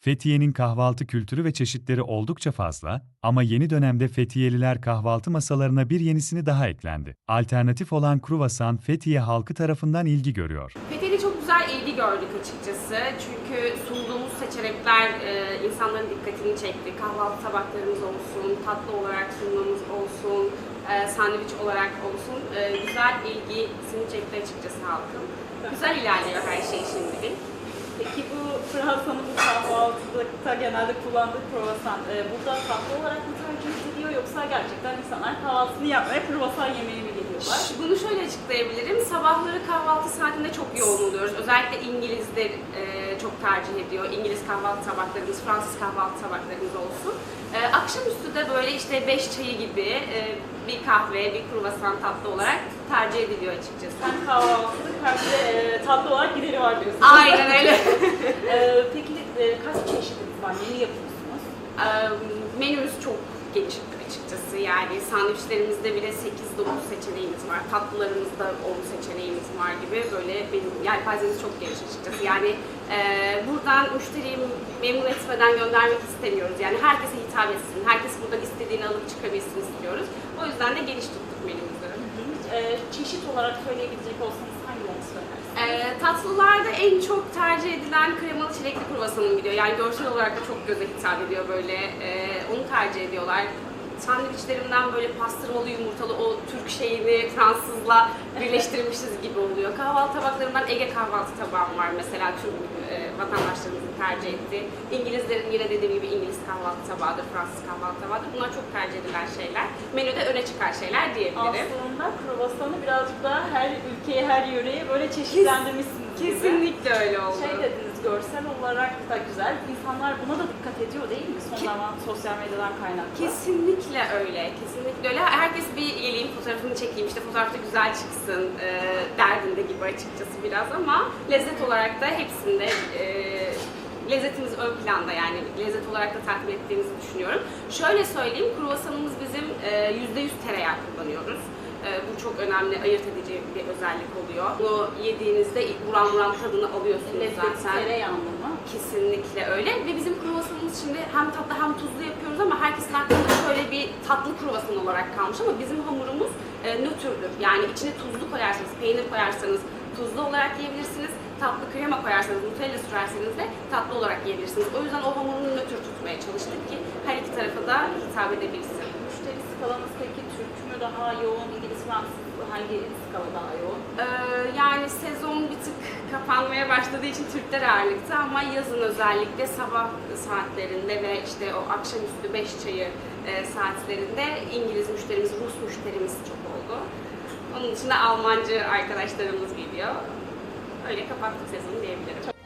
Fethiye'nin kahvaltı kültürü ve çeşitleri oldukça fazla ama yeni dönemde Fethiyeliler kahvaltı masalarına bir yenisini daha eklendi. Alternatif olan kruvasan Fethiye halkı tarafından ilgi görüyor. Fethiye'de çok güzel ilgi gördük açıkçası. Çünkü sunduğumuz seçenekler e, insanların dikkatini çekti. Kahvaltı tabaklarımız olsun, tatlı olarak sunmamız olsun, e, sandviç olarak olsun. E, güzel ilgisini çekti açıkçası halkın. Güzel ilerliyor her şey şimdilik. Peki bu Fransa'nın kahvaltıda genelde kullandığı kruvasan e, burada tatlı olarak mı tercih ediliyor yoksa gerçekten insanlar kahvaltısını yapmaya kruvasan yemeye mi geliyorlar? Bunu şöyle açıklayabilirim. Sabahları kahvaltı saatinde çok yoğun oluyoruz. Özellikle İngilizler e, çok tercih ediyor. İngiliz kahvaltı tabaklarımız, Fransız kahvaltı tabaklarımız olsun. E, akşamüstü de böyle işte beş çayı gibi e, bir kahve, bir kruvasan tatlı olarak tercih ediliyor açıkçası. Hem kahvaltılık hem de e, tatlı olarak gideri var diyorsunuz. Aynen öyle. E, peki e, kaç Yeni yapıyorsunuz? E, menümüz çok geniş açıkçası. Yani sandviçlerimizde bile 8-9 seçeneğimiz var. Tatlılarımızda 10 seçeneğimiz var gibi böyle benim yelpazemiz çok geniş açıkçası. Yani e, buradan müşteriyi memnun etmeden göndermek istemiyoruz. Yani herkese hitap etsin. Herkes buradan istediğini alıp çıkabilsin istiyoruz. O yüzden de geniş tuttuk menümüzü. E, çeşit olarak söyleyebilecek olsanız? Ee, tatlılarda en çok tercih edilen kremalı çilekli kruvasanım gidiyor. Yani görsel olarak da çok göze hitap ediyor böyle. Ee, onu tercih ediyorlar. Sandviçlerimden böyle pastırmalı yumurtalı o Türk şeyini Fransızla birleştirmişiz gibi oluyor. Kahvaltı tabaklarımdan Ege kahvaltı tabağım var mesela Türk e, vatandaşlarımızın tercih ettiği. İngilizlerin yine dediğim gibi İngiliz kahvaltı tabağıdır, Fransız kahvaltı tabağıdır. Bunlar çok tercih edilen şeyler. Menüde öne çıkan şeyler diyebilirim. Aslında kruvasanı birazcık daha her ülkeye, her yöreye böyle çeşitlendirmişsiniz gibi. Kesinlikle öyle oldu. Şey dediniz, görsel olarak da güzel. İnsanlar buna da dikkat ediyor değil mi? Son zaman sosyal medyadan kaynaklı. Kesinlikle öyle, kesinlikle öyle. Herkes bir geleyim fotoğrafını çekeyim, işte fotoğrafta güzel çıksın e, derdinde gibi açıkçası biraz ama lezzet olarak da hepsinde e, lezzetimiz ön planda yani lezzet olarak da tatmin ettiğimizi düşünüyorum. Şöyle söyleyeyim, kruvasanımız bizim e, %100 tereyağı kullanıyoruz. Çok önemli, ayırt edici bir özellik oluyor. Bunu yediğinizde buram buram tadını alıyorsunuz Lezzeti zaten. tereyağlı mı? Kesinlikle öyle ve bizim kruvasanımız şimdi hem tatlı hem tuzlu yapıyoruz ama herkesin aklında şöyle bir tatlı kruvasan olarak kalmış ama bizim hamurumuz e, nötrdür. Yani içine tuzlu koyarsanız, peynir koyarsanız tuzlu olarak yiyebilirsiniz. Tatlı krema koyarsanız, nutella sürerseniz de tatlı olarak yiyebilirsiniz. O yüzden o hamurunu nötr tutmaya çalıştık ki her iki tarafa da hitap edebilsin. Müşteri skalanız peki Türk mü daha yoğun, İngiliz, Fransız hangi skala daha yoğun? Ee, yani sezon bir tık kapanmaya başladığı için Türkler ağırlıkta ama yazın özellikle sabah saatlerinde ve işte o akşamüstü 5 çayı e, saatlerinde İngiliz müşterimiz, Rus müşterimiz çok oldu. Onun dışında Almancı arkadaşlarımız geliyor. Öyle kapattık sezonu diyebilirim.